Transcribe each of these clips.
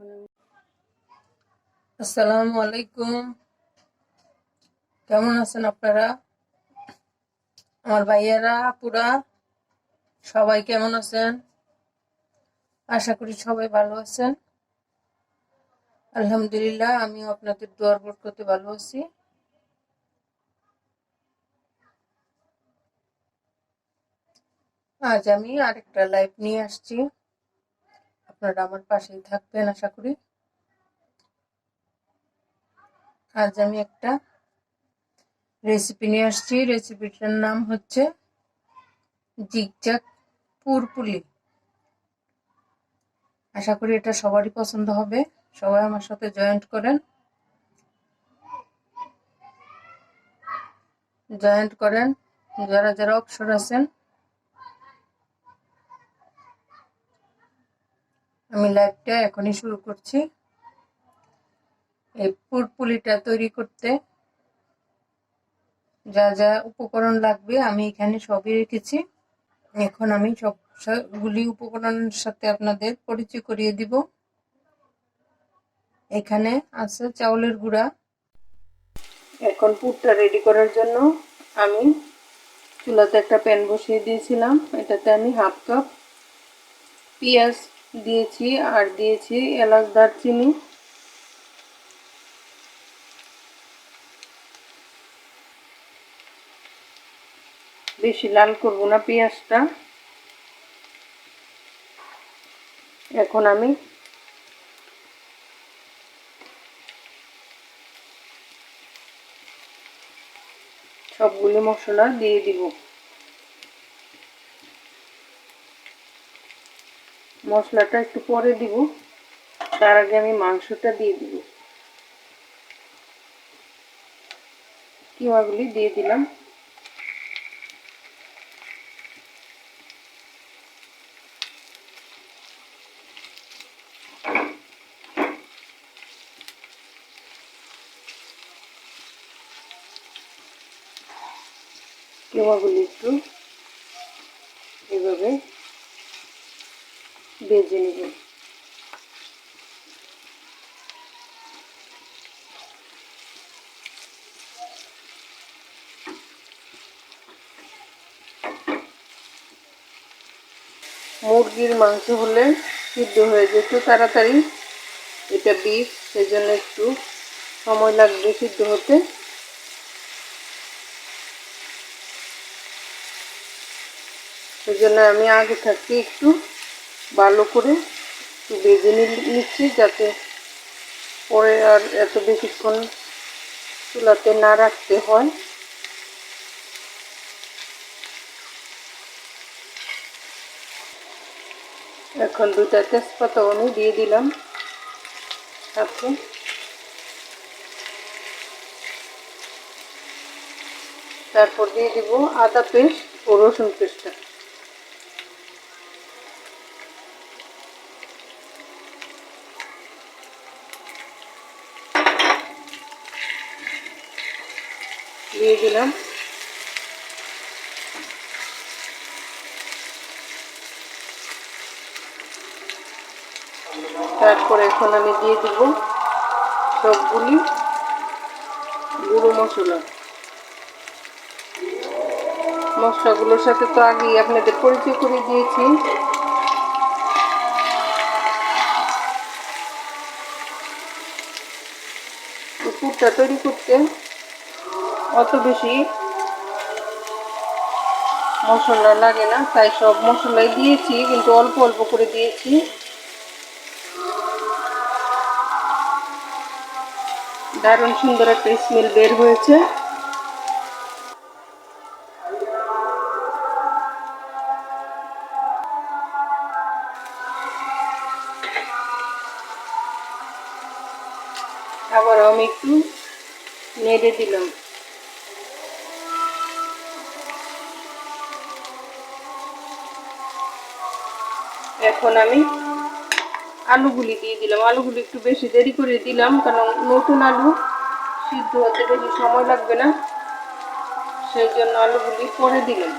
আমি আসসালামু আলাইকুম। কেমন আছেন আপনারা? আমার ভাইয়ারা পুরা সবাই কেমন আছেন? আশা করি সবাই ভালো আছেন। আলহামদুলিল্লাহ, আমিও আপনাদের দোয়ার বরকতে ভালো আছি। আজ আমি আরেকটা লাইভ নিয়ে আসছি। আপনারা আমার পাশেই থাকবেন, আশা করি। আজ আমি একটা রেসিপি নিয়ে আসছি। রেসিপিটার নাম হচ্ছে জিগজাগ পুরপুলি আশা করি এটা সবারই পছন্দ হবে। সবাই আমার সাথে জয়েন্ট করেন। জয়েন্ট করেন। যারা যারা অবসর আছেন আমি লাইভটা এখনই শুরু করছি। এই পুরপুলিটা তৈরি করতে যা যা উপকরণ লাগবে আমি এখানে সবই রেখেছি। এখন আমি সব সবগুলি উপকরণের সাথে আপনাদের পরিচয় করিয়ে দিব। এখানে আছে চাউলের গুঁড়া। এখন পুরটা রেডি করার জন্য আমি চুলাতে একটা প্যান বসিয়ে দিয়েছিলাম। এটাতে আমি হাফ কাপ পেঁয়াজ দিয়েছি আর দিয়েছি এলাচ দারচিনি। বেশি লাল করব না পেঁয়াজটা। এখন আমি সবগুলি মশলা দিয়ে দিব। মশলাটা একটু পরে দিব। তার আগে আমি মাংসটা দিয়ে দিব। কিমাগুলি দিয়ে দিলাম। কিমাগুলি একটু এভাবে ভেজে নেব। মুরগির মাংস হলে সিদ্ধ হয়ে যেত তাড়াতাড়ি এটা বিফ সেজন্য একটু সময় লাগবে সিদ্ধ হতে। সেজন্য আমি আগে থাকতে একটু ভালো করে বেজে নিচ্ছি যাতে পরে আর এত বেশিক্ষণ চুলাতে না রাখতে হয়। এখন দুটা তেজপাতা আমি দিয়ে দিলাম সাথে। তারপর দিয়ে দিব আদা পেস্ট ও রসুন পেস্টটা। দিয়ে দিলাম তারপর এখন আমি দিয়ে দিব সবগুলি গুঁড়ো মশলা। মশলাগুলোর সাথে তো আগেই আপনাদের পরিচয় করে দিয়েছি। পুরটা তৈরি করতে অত বেশি মশলা লাগে না, তাই সব মশলাই দিয়েছি, কিন্তু অল্প অল্প করে দিয়েছি। দারুণ সুন্দর একটা স্মেল বের হয়েছে। আবার আমি একটু নেড়ে দিলাম। এখন আমি আলুগুলি দিয়ে দিলাম। আলুগুলি একটু বেশি দেরি করে দিলাম, কারণ নতুন আলু সিদ্ধ হতে বেশি সময় লাগবে না। সেই জন্য আলুগুলি পরে দিলাম।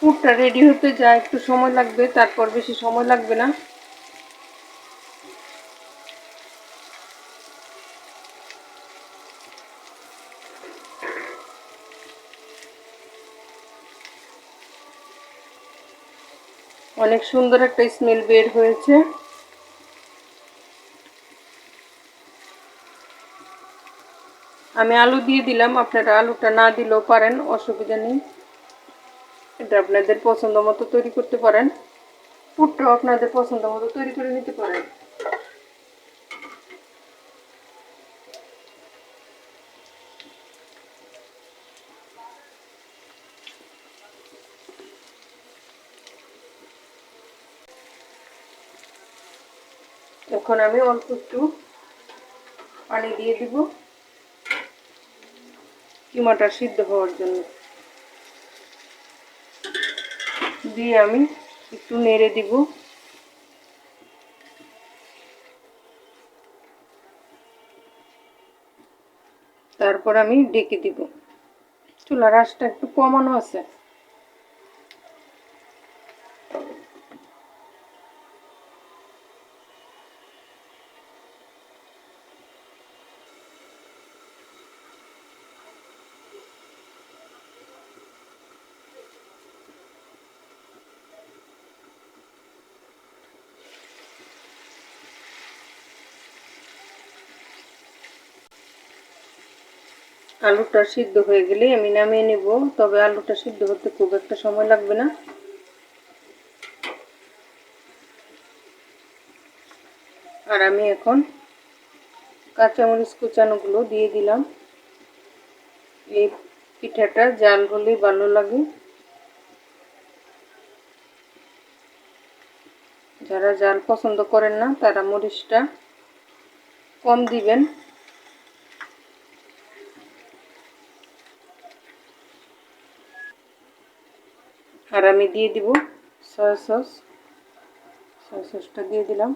পুরটা রেডি হতে যা একটু সময় লাগবে, তারপর বেশি সময় লাগবে না। অনেক সুন্দর একটা স্মেল বের হয়েছে। আমি আলু দিয়ে দিলাম, আপনারা আলুটা না দিলেও পারেন, অসুবিধা নেই। এটা আপনাদের পছন্দ মতো তৈরি করতে পারেন। পুটটাও আপনাদের পছন্দ মতো তৈরি করে নিতে পারেন। এখন আমি অল্প একটু পানি দিয়ে দিব। কিমাটা সিদ্ধ হওয়ার জন্য। দিয়ে আমি একটু নেড়ে দিব। তারপর আমি ডেকে দিব। চুলার আঁচটা একটু কমানো আছে। আলুটা সিদ্ধ হয়ে গেলে আমি নামিয়ে নেব। তবে আলুটা সিদ্ধ হতে খুব একটা সময় লাগবে না। আর আমি এখন কাঁচামরিচ কুচানোগুলো দিয়ে দিলাম। এই পিঠাটা জাল হলেই ভালো লাগে। যারা জাল পছন্দ করেন না, তারা মরিচটা কম দিবেন। আর আমি দিয়ে দিব সয়া সস সয়া সসটা দিয়ে দিলাম।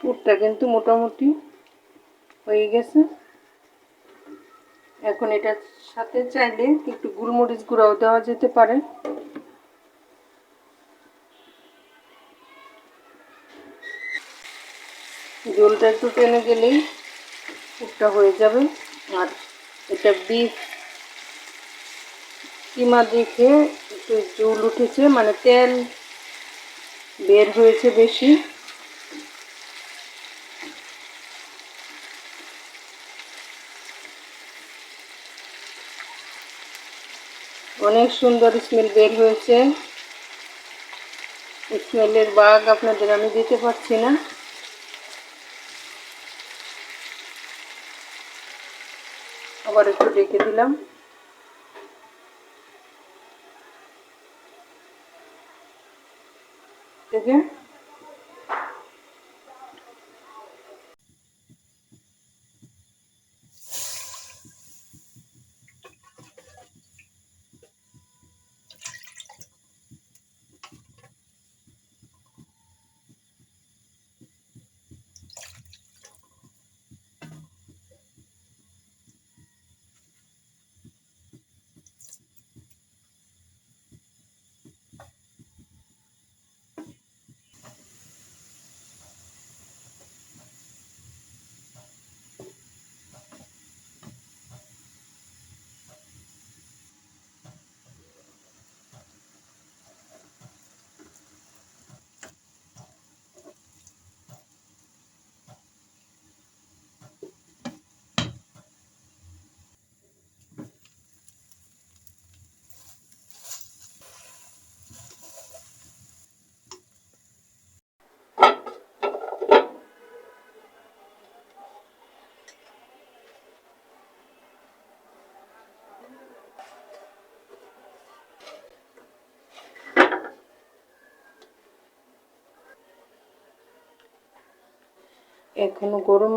পুরটা কিন্তু মোটামুটি হয়ে গেছে। এখন এটার সাথে চাইলে একটু গুলমরিচ গুঁড়াও দেওয়া যেতে পারে। জলটা একটু টেনে গেলেই পুরটা হয়ে যাবে। আর এটা বিফ কিমা দেখে একটু জল উঠেছে মানে তেল বের হয়েছে বেশি। অনেক সুন্দর স্মেল বের হয়েছে। স্মেলের বাঘ আপনাদের আমি দিতে পারছি না। আবার একটু ডেকে দিলাম। দেখে এখনও গরম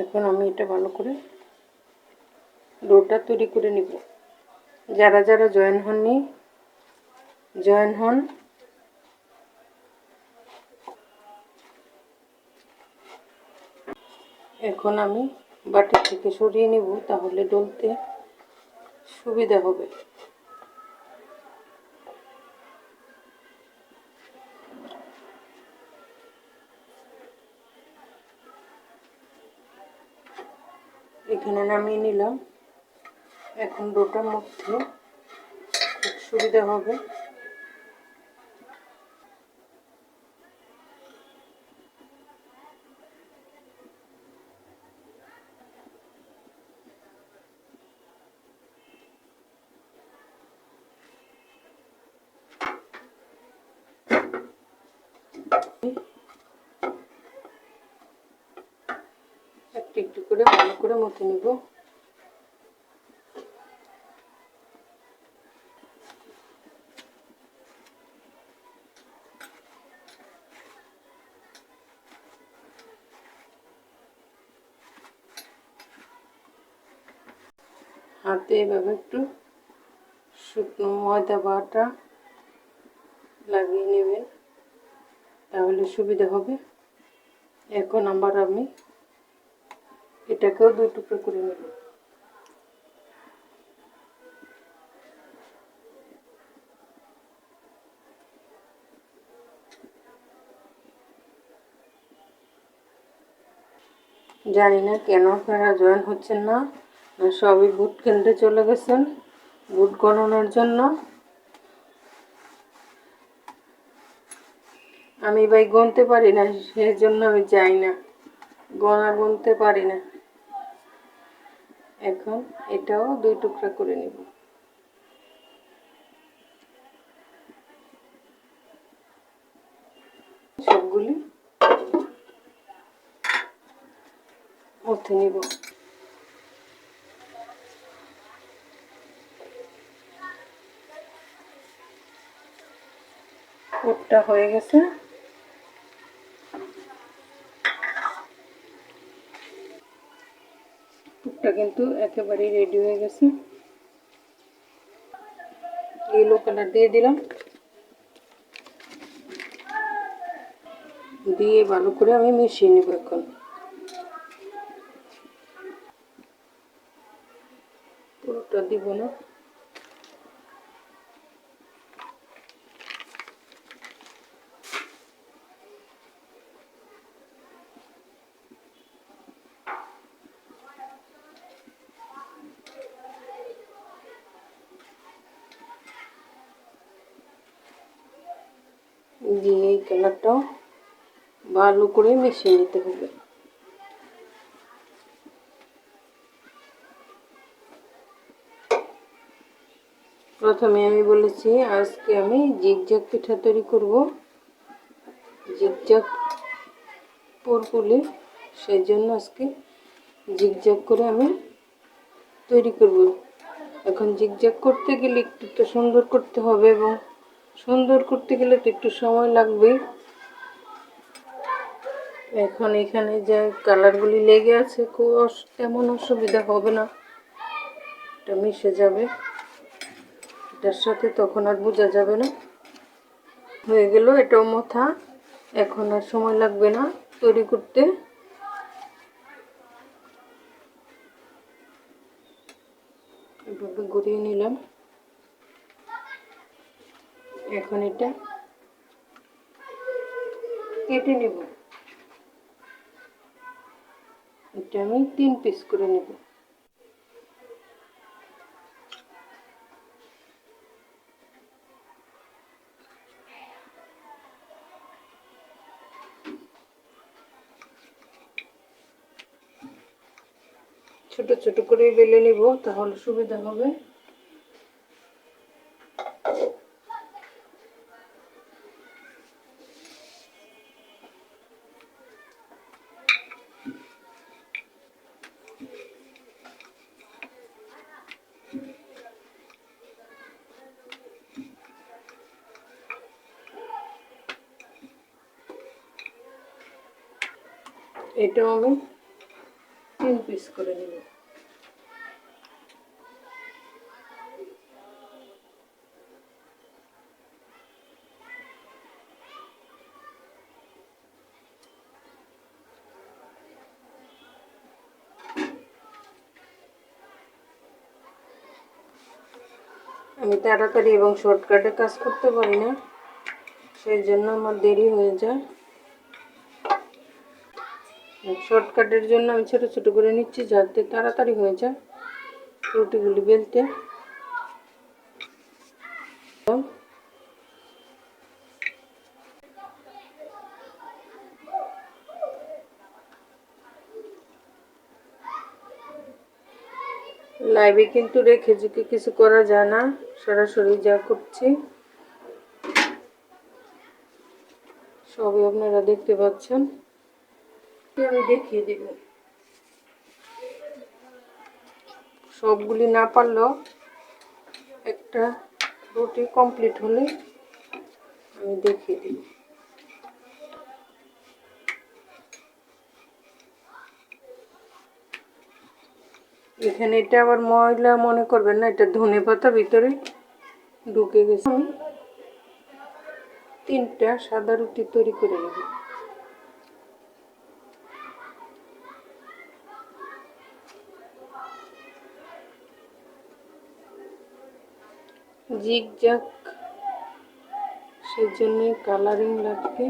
এখন আমি এটা ভালো করে ডোটা তৈরি করে নিব। যারা যারা জয়েন হননি, জয়েন হন। এখন আমি বাটি থেকে সরিয়ে নিব, তাহলে ডলতে সুবিধা হবে এখানে নামিয়ে নিলাম। এখন ডোটার মধ্যে খুব সুবিধা হবে। একটু করে ভালো করে মতে নিব। হাতে এভাবে একটু শুকনো ময়দা বাটা লাগিয়ে নেবেন, তাহলে সুবিধা হবে। এখন আবার আমি এটাকেও দুই টুকরো করে নেব। জানি না কেন আপনারা জয়েন হচ্ছেন না সবই বুট কেন্দ্রে চলে গেছেন বুট গণনার জন্য। আমি ভাই গুনতে পারি না সেই জন্য আমি যাই না। গণা গুনতে পারি না। এখন এটাও দুই টুকরা করে নেব। সবগুলি মধ্যে নিব। পুরটা হয়ে গেছে। পুরটা কিন্তু একেবারেই রেডি হয়ে গেছে। ইয়েলো কালার দিয়ে দিলাম। দিয়ে ভালো করে আমি মিশিয়ে নেব এখন। পুরোটা দিব না দিয়ে এই কালারটাও ভালো করে মিশিয়ে নিতে হবে। প্রথমে আমি বলেছি, আজকে আমি জিগজাগ পিঠা তৈরি করব। জিগজাগ পুরপুলি সেই জন্য আজকে জিগজাগ করে আমি তৈরি করব। এখন জিগজাগ করতে গেলে একটু তো সুন্দর করতে হবে এবং সুন্দর করতে গেলে তো একটু সময় লাগবে এখন এখানে যে কালারগুলি লেগে আছে, খুব তেমন অসুবিধা হবে না। এটা মিশে যাবে। এটার সাথে তখন আর বোঝা যাবে না। হয়ে গেল এটাও মথা এখন আর সময় লাগবে না তৈরি করতে। এভাবে গড়িয়ে নিলাম। এখন এটা কেটে নেব। এটা আমি তিন পিস করে নেব। ছোট ছোট করে বেলে নিব তাহলে সুবিধা হবে। এটাও আমি তিন পিস করে নিব। আমি তাড়াতাড়ি এবং শর্টকাটে কাজ করতে পারি না, সেই জন্য আমার দেরি হয়ে যায়। শর্টকাটের জন্য আমি ছোট ছোট করে নিচ্ছি যাতে তাড়াতাড়ি হয়ে যায় রুটিগুলি বেলতে। লাইভে কিন্তু রেখে ঝুঁকে কিছু করা যায় না, সরাসরি যা করছি। সবই আপনারা দেখতে পাচ্ছেন। আমি দেখিয়ে সবগুলি না পারলেও একটা রুটি কমপ্লিট হলে আমি দেখিয়ে দিব। এখানে এটা আবার ময়লা মনে করবেন না, এটা ধনে পাতা ভিতরে ঢুকে গেছে। তিনটা সাদা রুটি তৈরি করে নেব। জিগজাক সেজন্য কালারিং লাগবে।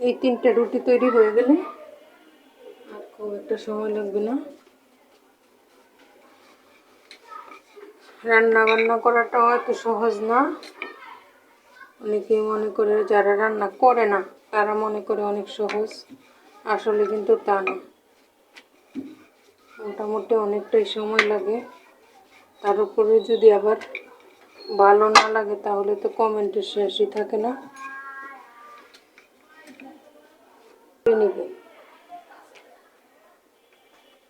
এই তিনটা রুটি তৈরি হয়ে গেলে আর খুব একটা সময় লাগবে না। রান্না বান্না করাটাও এত সহজ না। অনেকেই মনে করে যারা রান্না করে না, তারা মনে করে অনেক সহজ। আসলে কিন্তু তা না। মোটামুটি অনেকটাই সময় লাগে। তার উপরে যদি আবার ভালো না লাগে, তাহলে তো কমেন্টের শেষই থাকে না।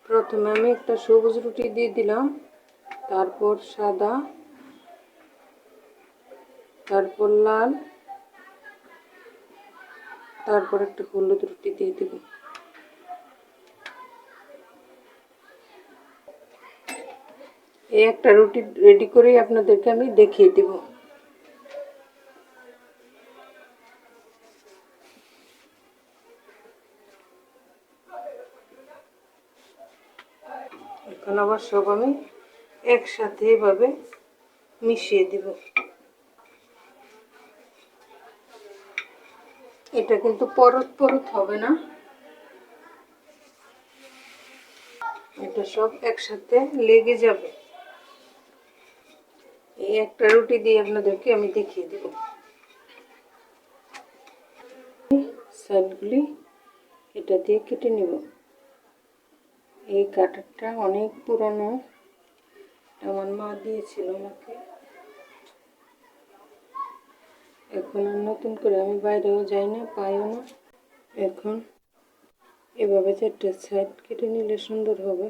প্রথমে আমি একটা সবুজ রুটি দিয়ে দিলাম, তারপর সাদা, তারপর লাল, তারপর একটা হলুদ রুটি দিয়ে দেব। এই একটা রুটি রেডি করেই আপনাদেরকে আমি দেখিয়ে দেবো। এখন আবার সব আমি একসাথে এভাবে মিশিয়ে দিব। এটা কিন্তু পরত পরত হবে না। এটা সব একসাথে লেগে যাবে। একটা রুটি দিয়ে আপনাদেরকে আমি দেখিয়ে দেব। সাইডগুলি এটা দিয়ে কেটে নেব। এই কাটারটা অনেক পুরানো। আমার মা দিয়েছিল আমাকে। এখন আর নতুন করে আমি বাইরেও যাই না, পাইও না। এখন এভাবে চারটে সাইড কেটে নিলে সুন্দর হবে।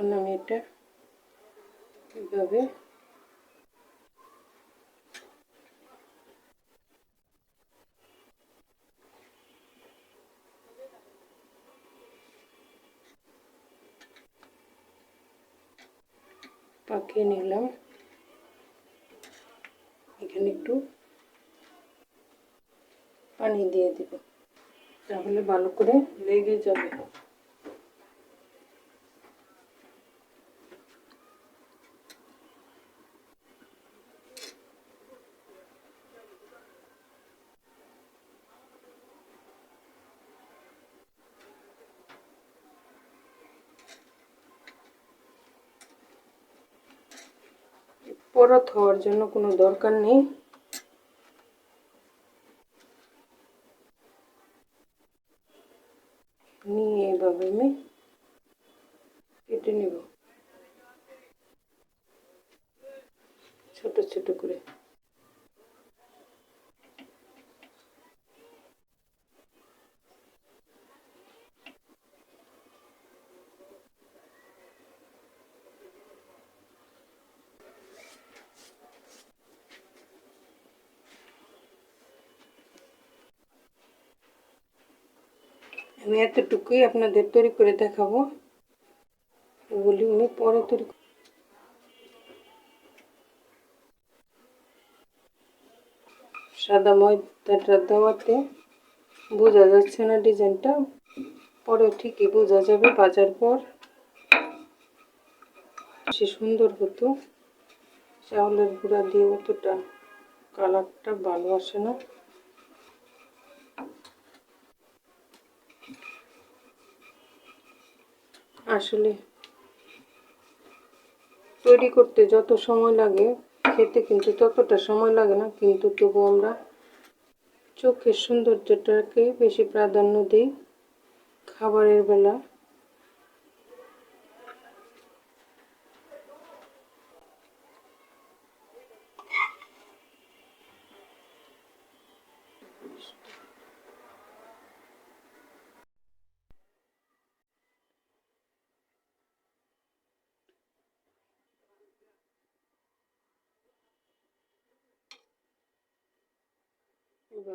এখন এটা এভাবে পাকিয়ে নিলাম। এখানে একটু পানি দিয়ে দেব। তাহলে ভালো করে লেগে যাবে। পরত হওয়ার জন্য কোনো দরকার নেই নিয়ে এভাবে আমি কেটে নেব ছোট ছোট করে আমি এতটুকুই আপনাদের তৈরি করে দেখাবো। ওগুলি আমি পরে তৈরি সাদা ময়দাটা দেওয়াতে বোঝা যাচ্ছে না ডিজাইনটা। পরে ঠিকই বোঝা যাবে বাজার পর। সে সুন্দর হতো। চাউলের গুঁড়া দিয়ে অতটা কালারটা ভালো আসে না। আসলে তৈরি করতে যত সময় লাগে, খেতে কিন্তু ততটা সময় লাগে না, কিন্তু তবু আমরা চোখের সৌন্দর্যটাকে বেশি প্রাধান্য দিই খাবারের বেলা।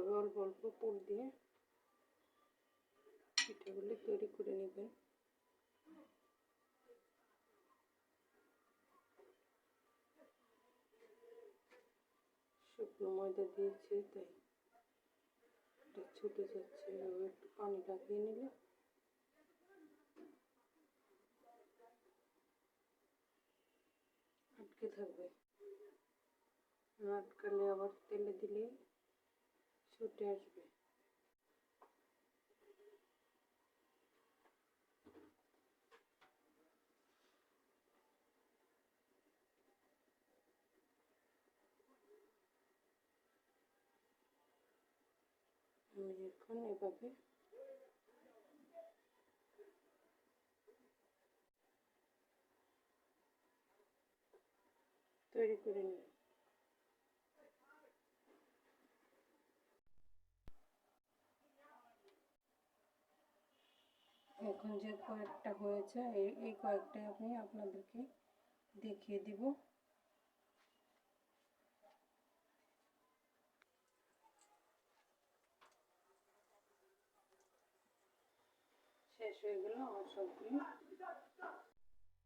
এভাবে অল্প অল্প পুর দিয়ে পিঠাগুলো তৈরি করে নেবেন। শুকনো ময়দা দিয়েছি, তাই এটা ছুটে যাচ্ছে। এভাবে একটু পানি লাগিয়ে নিলে আটকে থাকবে। আটকালে আবার তেলে দিলে ছুটে আসবে। এখন এভাবে তৈরি করে নিই এখন যে কয়েকটা হয়েছে, এই এই কয়েকটাই আমি আপনাদেরকে দেখিয়ে দিব। শেষ হয়ে গেল আমার সবগুলো।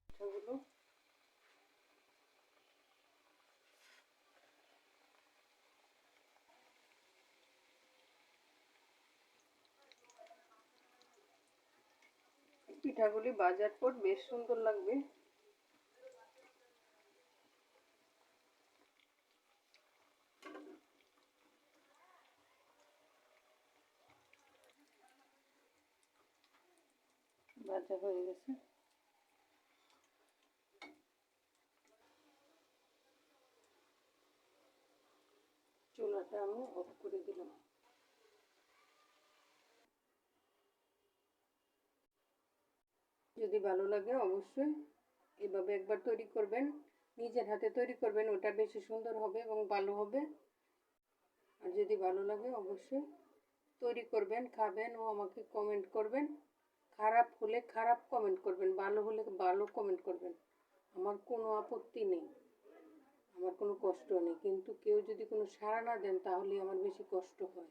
পিঠাগুলো পিঠাগুলি বাজার পর বেশ সুন্দর লাগবে। ভাজা হয়ে গেছে। চুলাটা আমি অফ করে দিলাম। যদি ভালো লাগে অবশ্যই এভাবে একবার তৈরি করবেন। নিজের হাতে তৈরি করবেন, ওটা বেশি সুন্দর হবে এবং ভালো হবে। আর যদি ভালো লাগে অবশ্যই তৈরি করবেন, খাবেন ও আমাকে কমেন্ট করবেন। খারাপ হলে খারাপ কমেন্ট করবেন, ভালো হলে ভালো কমেন্ট করবেন। আমার কোনো আপত্তি নেই, আমার কোনো কষ্ট নেই। কিন্তু কেউ যদি কোনো সাড়া না দেন তাহলে আমার বেশি কষ্ট হয়।